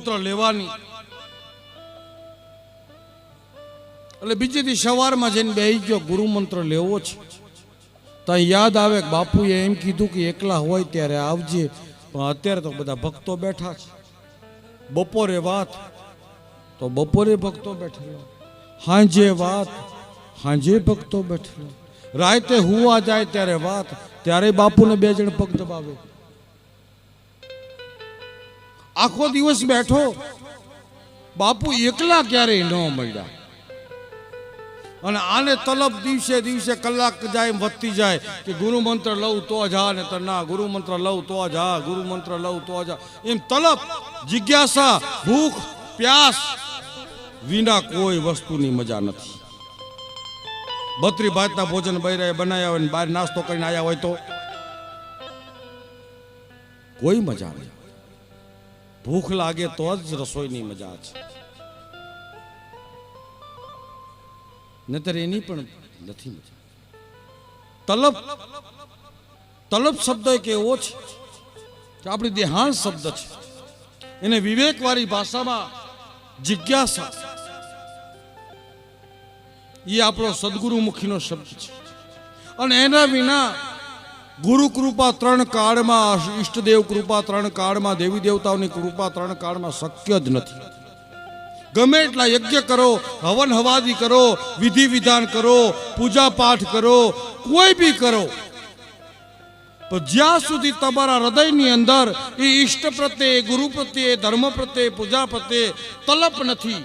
મંત્ર લેવાની. એટલે બીજે દી સવારમાં જઈને બેસી ગયો, ગુરુ મંત્ર લેવો છે. ત્યાં યાદ આવે બાપુએ એમ કીધું કે એકલા હોય ત્યારે આવજે, પણ અત્યારે તો બધા ભક્તો બેઠા છે. બપોરે વાત, તો બપોરે ભક્તો બેઠેલા. હાંજે વાત, હાંજે ભક્તો બેઠેલા. રાતે હુવા જાય ત્યારે વાત, ત્યારે બાપુને બે જણ પગ દબાવે. આખો દિવસ બેઠો. બાપુ એકલા ક્યારેય ન મળ્યા? અને આને તલબ દિવસે દિવસે કલાક જાય વધતી જાય કે ગુરુ મંત્ર લઉં તો જા ને તો ના ગુરુ મંત્ર લઉં તો જા ગુરુ મંત્ર લઉં તો જા એમ તલબ, જિજ્ઞાસા, ભૂખ, પ્યાસ વિના કોઈ વસ્તુની મજા નથી. બત્રી ભાતના ભોજન બૈરાએ બનાવ્યા હોય ને બહાર નાસ્તો કરીને આવ્યા હોય તો કોઈ મજા નહીં ભૂખ લાગે તો જ રસોઈની મજા છે. નતર એની પણ નથી મજા. તલબ તલબ શબ્દ એક એવો છે કે આપણી દેહાણ શબ્દ છે. એને વિવેકવાળી ભાષામાં જિજ્ઞાસા. એ આપણો સદગુરુમુખીનો શબ્દ છે. અને એના વિના ગુરુ કૃપા ત્રણ કાળમાં, ઈષ્ટદેવ કૃપા ત્રણ કાળમાં, દેવી દેવતાઓની કૃપા ત્રણ કાળમાં શક્ય જ નથી. ગમે એટલા યજ્ઞ કરો, હવન હવાદી કરો, વિધિ વિધાન કરો, પૂજા પાઠ કરો, કોઈ બી કરો. પણ જ્યાં સુધી તમારા હૃદયની અંદર એ ઈષ્ટ પ્રત્યે, ગુરુ પ્રત્યે, ધર્મ પ્રત્યે, પૂજા પ્રત્યે તલપ નથી,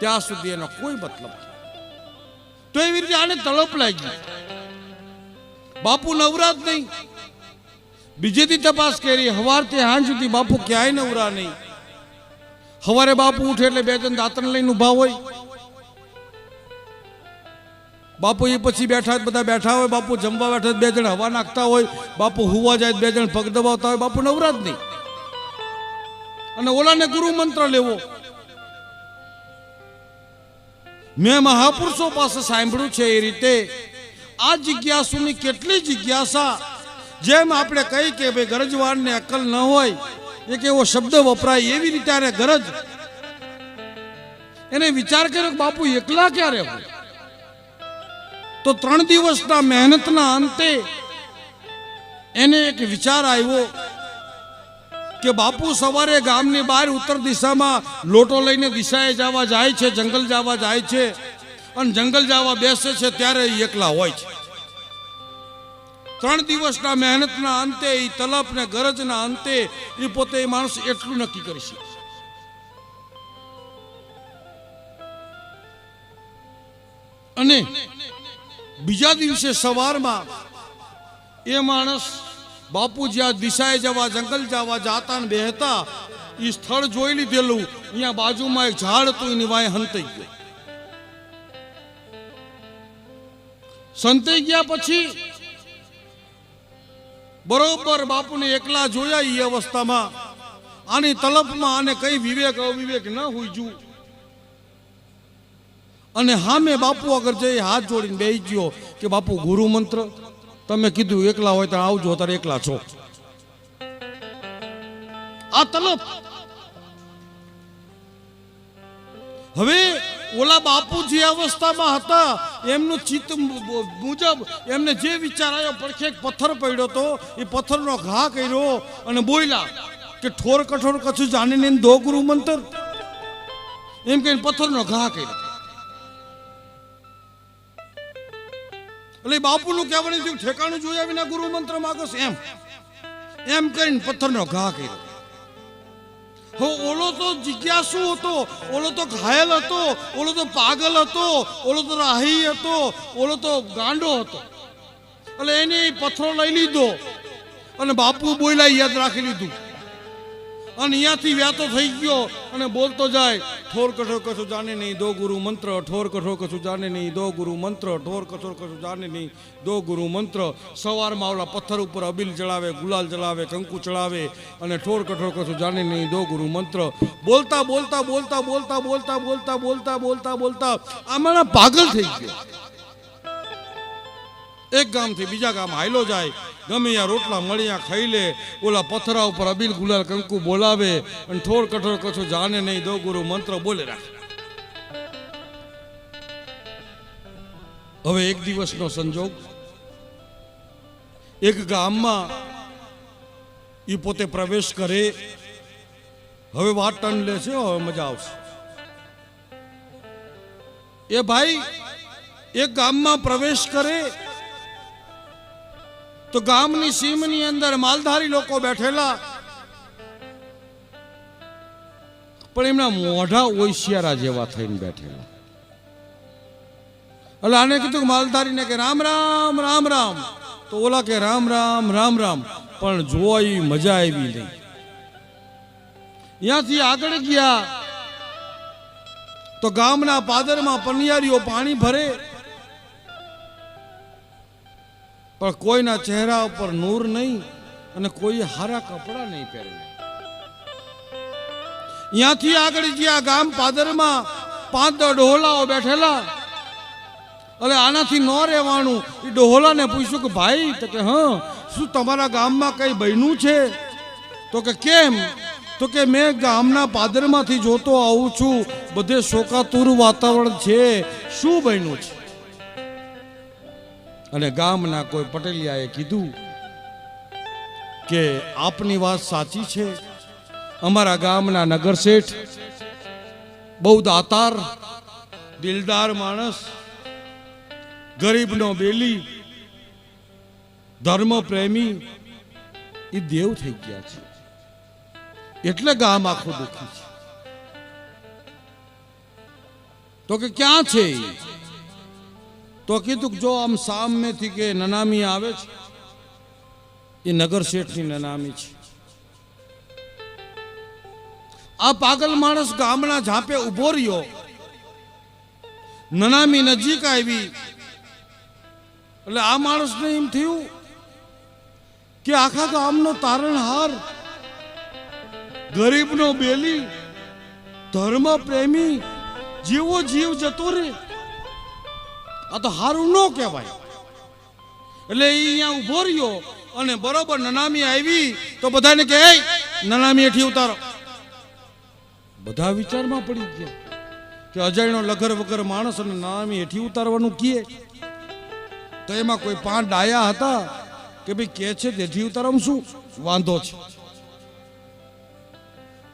ત્યાં સુધી એનો કોઈ મતલબ નથી. તો એવી રીતે આને તલપ લાગી. બાપુ નવરા જ નહીં. બીજેથી તપાસ કરી, હવારથી હાંજ સુધી બાપુ ક્યાંય નવરા નહીં. હવારે બાપુ ઉઠે એટલે બે જણ દાંતણ લઈને ઊભા હોય. બાપુ એ પછી બેઠા બધા બેઠા હોય, બાપુ જમવા બેઠા બે જણ હવા નાખતા હોય, બાપુ હુવા જાય, બે જણ પગ દબાવતા હોય, બાપુ નવરા જ નહીં. અને ઓલાને ગુરુ મંત્ર લેવો. મેં મહાપુરુષો પાસે સાંભળ્યું છે એ રીતે આ જિજ્ઞાસુની કેટલી જિજ્ઞાસા? જેમ આપણે કહી કે ભાઈ ગરજવાનને અકલ ન હોય, એક એવો શબ્દ વપરાય એવી રીતે આને ગરજ. એને વિચાર કર્યો બાપુ, એકલા ક્યારે હોય? તો ત્રણ દિવસના મહેનતના અંતે એને એક વિચાર આવ્યો કે બાપુ, સવારે ગામની બહાર ઉત્તર દિશામાં લોટો લઈને દિશાએ જવા જાય છે, જંગલ જવા જાય છે. અને જંગલ જવા બેસે છે ત્યારે એકલા હોય છે. ત્રણ દિવસના મહેનતના અંતે એ તલપ ને ગરજના અંતે એ પોતે માણસ એટલું નક્કી કરી શકે. અને બીજા દિવસે સવારમાં એ માણસ બાપુ જ્યાં દિશાએ જવા, જંગલ જવા જાતા ને બેહતા એ સ્થળ જોઈ લીધેલું અહીંયા બાજુમાં એક ઝાડ હતું, એની વાય હંતાઈ ગયો. સંતાઈ ગયા પછી બરોબર બાપુને એકલા જોયા એ અવસ્થામાં. આની તલપમાં આને કઈ વિવેક અવિવેક ન હુજ્યું અને હામે બાપુ આગળ જઈ હાથ જોડીને બે ગયો કે બાપુ ગુરુ મંત્ર, તમે કીધું એકલા હોય તો આવજો તારે એકલા છો. આ તલપ. હવે ઓલા બાપુ જે અવસ્થામાં હતા એમનું ચિત્ત મુજબ એમને જે વિચાર આવ્યો પડખે એક પથ્થર પડ્યો તો, એ પથ્થરનો ઘા કર્યો અને બોલ્યા કે ઠોર કઠોર કછું જાણીને દો ગુરુ મંત્ર. એમ કહીને પથ્થરનો ઘા કર્યો. એટલે બાપુનું કહેવાનું થયું, ઠેકાણું જોયા વિના ગુરુ મંત્ર માગો એમ. એમ કરીને પથ્થરનો ઘા કર્યો. હો, ઓલો તો જિજ્ઞાસુ હતો, ઓલો તો ઘાયલ હતો, ઓલો તો પાગલ હતો, ઓલો તો રાહી હતો, ઓલો તો ગાંડો હતો. એટલે એને પથ્થરો લઈ લીધો અને બાપુ બોયલા યાદ રાખી લીધું. અને અહીંયાથી વ્યાતો થઈ ગયો અને બોલતો જાય, ઠોર કઠોર કશું જાણે નહીં, દો ગુરુ મંત્ર, ઠોર કઠોર કશું જાણે નહીં, દો ગુરુ મંત્ર, ઠોર કઠોર કશું જાણે નહીં, દો ગુરુ મંત્ર. સવારમાં ઓલા પથ્થર ઉપર અબીલ ચડાવે, ગુલાલ ચડાવે, કંકુ ચડાવે અને ઠોર કઠોર કશું જાણે નહીં, દો ગુરુ મંત્ર. બોલતા બોલતા બોલતા બોલતા બોલતા બોલતા બોલતા બોલતા બોલતા, આમાં પાગલ થઈ ગયો. એક ગામથી બીજા ગામ હાયલો જાય. ગમે યા રોટલા મળ્યા, ખાઈ લે. ઓલા પથરા ઉપર અબીલ ગુલાલ કંકુ બોલાવે અને ઠોર કઠોર કછો જાને નહીં દો ગુરુ મંત્ર બોલે રાખે. હવે એક દિવસનો સંજોગ. એક ગામમાં એ પોતે પ્રવેશ કરે. હવે વાત ટન લે છે, હવે મજા આવશે. એ ભાઈ, એક ગામમાં પ્રવેશ કરે. તો ગામની સીમની અંદર માલધારી લોકો બેઠેલા. પણ એમના મોઢા ઓશિયારા જેવા થઈને બેઠેલા. એટલે આને કીધું કે માલધારીને કે રામ રામ રામ રામ. તો ઓલા કે રામ રામ રામ રામ. પણ જોઈ મજા આવી નહીં. ત્યાંથી આગળ ગયા. તો ગામના પાદરમાં પનિયારીઓ પાણી ભરે. પણ કોઈના ચહેરા ઉપર નૂર નહીં અને કોઈ હારા કપડા નહીં પહેરે. ત્યાંથી આગળ ગયા ગામ પાદરમાં પાંચ ડોહલાઓ બેઠેલા એટલે આનાથી ન રહેવાનું. એ ડોહલાને પૂછ્યું કે, ભાઈ, તો કે, હા, શું તમારા ગામમાં કઈ બન્યું છે? તો કે, કેમ? તો કે, મેં ગામના પાદરમાંથી જોતો આવું છું. બધે શોકાતુર વાતાવરણ છે. શું બન્યું છે? અને ગામના કોઈ પટેલિયાએ કીધું કે આપની વાત સાચી છે. અમારા ગામના નગર શેઠ બહુ દાતાર દિલદાર માણસ, ગરીબનો બેલી ધર્મ પ્રેમી એ દેવ થઈ ગયા છે. એટલે ગામ આખું દુઃખી છે. તો કે ક્યાં છે? તો કીધું જો આમ સામેથી કે નનામી આવે છે, એ નગર શેઠની નનામી છે. આ પાગલ માણસ ગામના ઝાપે ઊભો રહ્યો. નનામી નજીક આવી. એટલે આ માણસને એમ થયું કે આખા ગામનો તારણહાર, ગરીબનો બેલી ધર્મ પ્રેમી જેવો જીવ જતો રે આ તો હારું ન કહેવાય. એટલે એ અહીંયા ઊભો રહ્યો અને બરોબર નનામી આવી તો બધાને કહે નનામી એઠી ઉતારો. બધા વિચારમાં પડી ગયા કે અજયનો લગર વગર માણસ અને નનામી એઠી ઉતારવાનું કીએ તો એમાં કોઈ પાંચ ડાયા હતા કે ભાઈ કે છે તેથી ઉતારવામાં શું? વાંધો છે.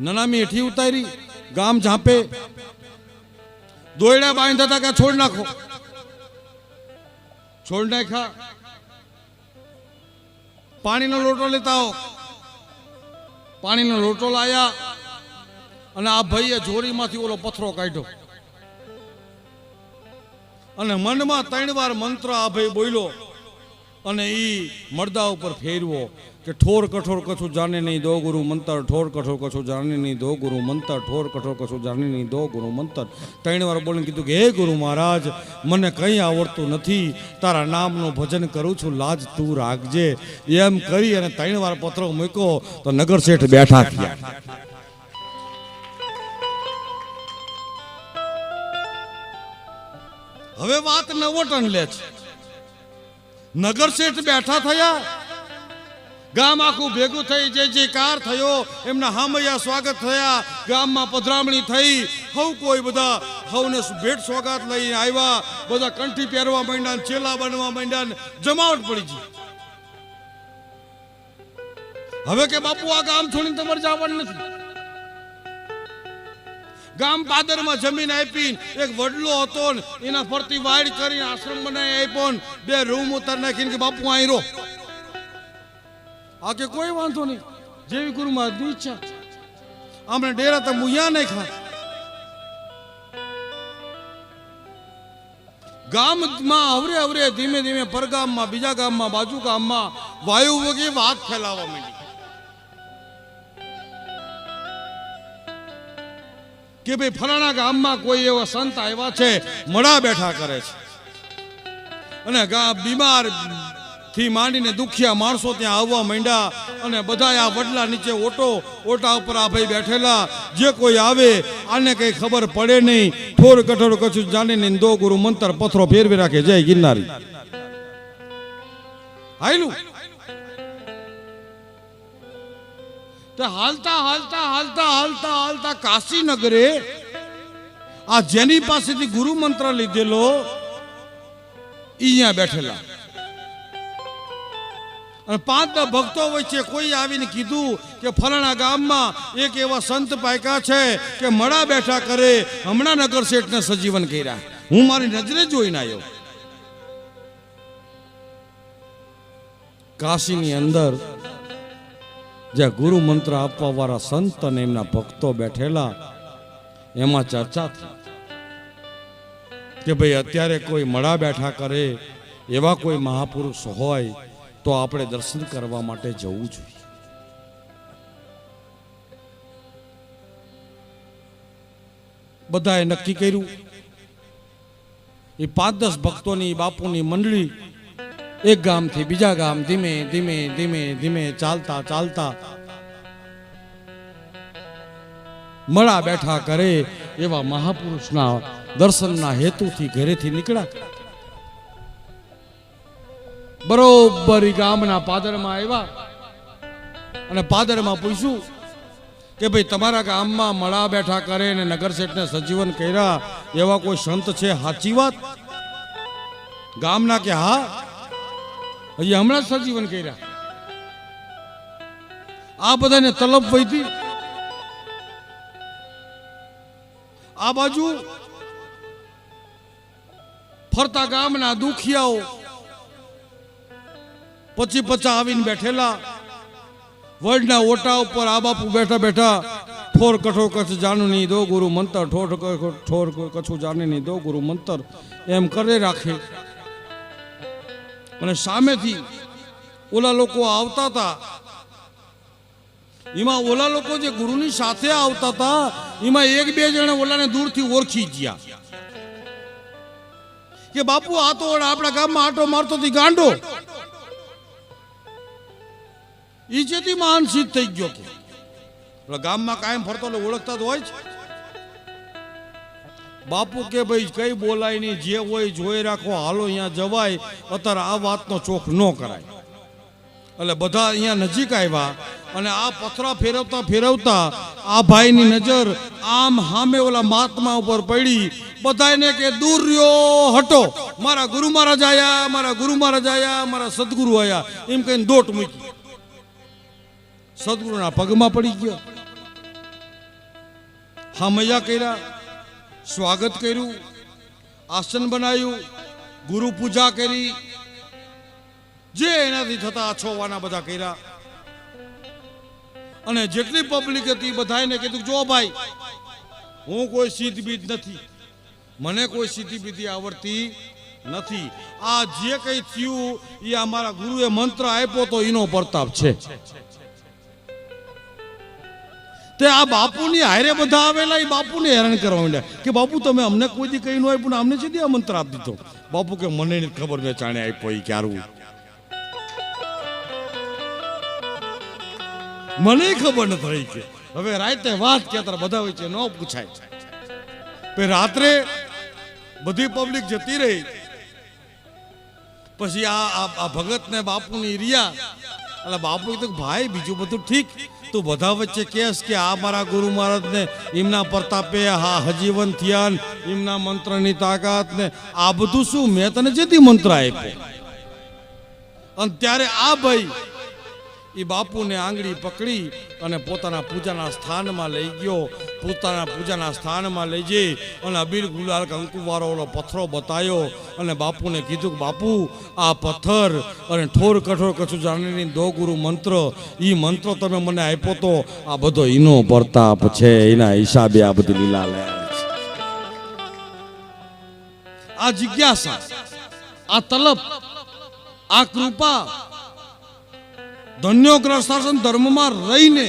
નનામી હેઠી ઉતારી, ગામ ઝાંપે. દોયડા બાંધતા હતા કે છોડ નાખો? છોડ નાખ્યા. પાણીનો લોટો લેતા આવો. પાણીનો લોટો લાયા અને આ ભાઈએ જોરીમાંથી ઓલો પથરો કાઢ્યો. અને મનમાં ત્રણ વાર મંત્ર આ ભાઈ બોલ્યો અને એ મરદા ઉપર ફેરવો કે ઠોર કઠોર કશું જાણે નહીં, દો ગુરુ મંતર, ઠોર કઠોર કશું જાણે નહીં, દો ગુરુ મંતર, ઠોર કઠોર કશું જાણે નહીં, દો ગુરુ મંતર. ત્રણ વાર બોલીને કીધું કે, હે ગુરુ મહારાજ, મને કંઈ આવડતું નથી, તારા નામનું ભજન કરું છું, લાજ તું રાખજે. એમ કરી અને ત્રણ વાર પત્રો મૂક્યો તો નગર શેઠ બેઠા થયા. હવે વાત નવોટન લે છે. નગર શેઠ બેઠા થયા ગામ આખું ભેગું થઈ, જે જે કાર થયો, એમના હામૈયા સ્વાગત થયા, ગામમાં પધરામણી થઈ, હવ કોઈ બધા હવને ભેટ સ્વાગત લઈને આવ્યા, બધા કંઠી પહેરવા માંડ્યા ચેલા બનવા માંડ્યા જમાવટ પડી ગઈ. હવે કે બાપુ, આ ગામ છોડીને તમારે જવાનું નથી? ગામ પાદરમાં જમીન આપી એક વડલો હતો ને એના ફરતી વાડ કરીને આશ્રમ બનાવી આપ્યો ને બે રૂમ ઉતાર નાખીને કે, બાપુ, અહીં આ કે કોઈ વાંધો નહીં. જેવી ગુરુ મહારાજની ઈચ્છા. આપણે ડેરા તો મુયા નહીં ખા ગામમાં અવરે અવરે ધીમે ધીમે પરગામમાં, બીજા ગામમાં, બાજુ ગામમાં વાયુ વગેરે વાત ફેલાવા માંડી. કે ભાઈ ફલાણા ગામમાં કોઈ એવા સંત આવ્યા છે મડા બેઠા કરે છે. અને બીમારથી માંડીને દુખિયા માણસો ત્યાં આવવા માંડ્યા અને બધા આ વડલા નીચે ઓટો, ઓટા ઉપર આ ભાઈ બેઠેલા. જે કોઈ આવે, આને કઈ ખબર પડે નહીં. ઠોર કઠોર કશું જાણે નહીં. દો ગુરુ મંતર પથરો ફેરવી રાખે. જય ગિરનારી. હાયલું? તે હાલતા હાલતા હાલતા હાલતા હાલતા કાશીનગરે આ જેની પાસેથી ગુરુ મંત્ર લીધેલો અહીંયા બેઠેલા. અને પાંચ ભક્તો વચ્ચે કોઈ આવીને કીધું કે ફલાણા ગામમાં એક એવા સંત પાયકા છે કે મળા બેઠા કરે, હમણાં નગર શેઠને સજીવન કર્યા. હું મારી નજરે જોઈને આવ્યો કાશીની અંદર જ્યાં ગુરુ મંત્ર આપવા વાળા સંત અને એમના ભક્તો બેઠેલા, એમાં ચર્ચા થઈ. કે ભાઈ અત્યારે કોઈ મળા બેઠા કરે, એવા કોઈ મહાપુરુષ હોય, તો આપણે દર્શન કરવા માટે જવું જોઈએ. બધાએ નક્કી કર્યું. એ પાંચ દસ ભક્તોની, બાપુની મંડળી એક ગામથી બીજા ગામ ધીમે ધીમે ધીમે ધીમે ચાલતા ચાલતા મળા બેઠા કરે એવા મહાપુરુષના દર્શનના હેતુથી ઘરેથી નીકળ્યા બરોબર ગામના પાદરમાં આવ્યા અને પાદરમાં પૂછ્યું કે ભાઈ તમારા ગામમાં મળા બેઠા કરે ને નગર શેઠને સજીવન કર્યા, એવા કોઈ સંત છે? સાચી વાત? ગામના કે હા? હજી હમણાં સજીવન કર્યા. આ બધાને તલબ વહીતી આ બાજુ ફરતા ગામના દુખિયાઓ પછી પચા આવીને બેઠેલા, વડના ઓટા ઉપર આ બાપુ બેઠા બેઠા ઠોર કઠો કચ્છ જાણું નહીં દો ગુરુ મંતર, ઠોર ઠોર કછું જાણે નહીં દો ગુરુ મંતર એમ કરે રાખે. અને સામેથી ઓલા લોકો આવતા હતા. એમાં ઓલા લોકો જે ગુરુની સાથે આવતા હતા, એમાં એક બે જણા ઓલાને દૂરથી ઓળખી ગયા. કે બાપુ, આ તો આપણા ગામમાં આટો મારતો હતી, ગાંડો. ઈ જેથી થઈ ગયો કે. ગામમાં કાયમ ફરતો ઓળખતા તો હોય જ. બાપુ કે ભાઈ, કઈ બોલાય નહીં, જે હોય જોઈ રાખો, હાલો અહીંયા જવાય. અત્યારે આ વાતનો ચોખ ન કરાય. એટલે બધા અહીંયા નજીક આવ્યા અને આ પથરા ફેરવતા ફેરવતા આ ભાઈની નજર આમ હામે ઓલા મહાત્મા ઉપર પડી. બધાને કે, દૂર રહ્યો, હટો. મારા ગુરુ મહારાજ આયા, મારા ગુરુ મહારાજ આયા, મારા સદગુરુ આયા. એમ કહીને દોટ મૂકી. સદગુરુના પગમાં પડી ગયો. હામૈયા કર્યા. સ્વાગત કર્યું, આસન બનાવ્યું ગુરુ પૂજા કરી. જે એનાથી થતા અછોવાના બધા કર્યા. અને જેટલી પબ્લિક હતી બધાને કીધું જો ભાઈ, હું કોઈ સીધ બીજ નથી. મને કોઈ સીધી બીધી આવડતી નથી. આ જે કંઈ થયું એ અમારા ગુરુએ મંત્ર આપ્યો તો એનો પ્રતાપ છે. તે આ બાપુની હારે બધા આવેલા, એ બાપુને હેરાન કરવા માંડ્યા કે, બાપુ, તમે અમને કોઈ કહી ન આપ્યું ને અમને સીધી આ મંત્ર આપી દીધો. બાપુ કે, મને ખબર મેં ચાણે આપ્યો એ ક્યારું. મને ખબર નથી થઈ કે, હવે રાતે વાત કહેતા બધા હોય છે ન પૂછાય. પછી રાત્રે બધી પબ્લિક જતી રહી. પછી આ ભગત ને બાપુની રિયા એટલે બાપુ કીધું ભાઈ, બીજું બધું ઠીક. તું બધા વચ્ચે કહેશ કે આ મારા ગુરુ મહારાજ ને એમના પ્રતાપે હા હજીવન થયા એમના મંત્રની તાકાત ને આ બધું શું? મેં તને જેથી મંત્ર આપ્યો. અને ત્યારે આ ભાઈ એ બાપુને આંગળી પકડી અને પોતાના પૂજાના સ્થાનમાં લઈ ગયો. પોતાના પૂજાના સ્થાનમાં લઈ જઈ અને અબીર ગુલાલ કંકુવાળો ઓલો પથ્થરો બતાવ્યો અને બાપુને કીધું કે, બાપુ, આ પથ્થર અને ઠોર કઠોર કશું જાણીની દો ગુરુ મંત્ર એ મંત્ર તમે મને આપ્યો તો આ બધો એનો પ્રતાપ છે, એના હિસાબે આ બધી લીલા લે આ જિજ્ઞાસા, આ તલબ, આ કૃપા ધન્યોગ્રસ્તાસન ધર્મમાં રહીને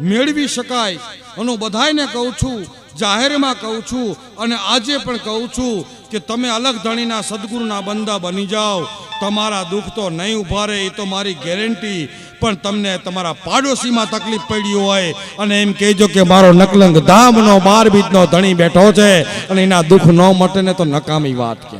મેળવી શકાય. હું બધાયને કહું છું, જાહેરમાં કહું છું, અને આજે પણ કહું છું કે તમે અલગ ધણીના સદગુરુના બંદા બની જાઓ. તમારા દુઃખ તો નહીં ઊભા રહે, એ તો મારી ગેરંટી. પણ તમને તમારા પાડોશીમાં તકલીફ પડી હોય, અને એમ કહેજો કે મારો નકલંગ ધામનો બાર બીજનો ધણી બેઠો છે, અને એના દુઃખ ન મટે ને તો નકામી વાત કે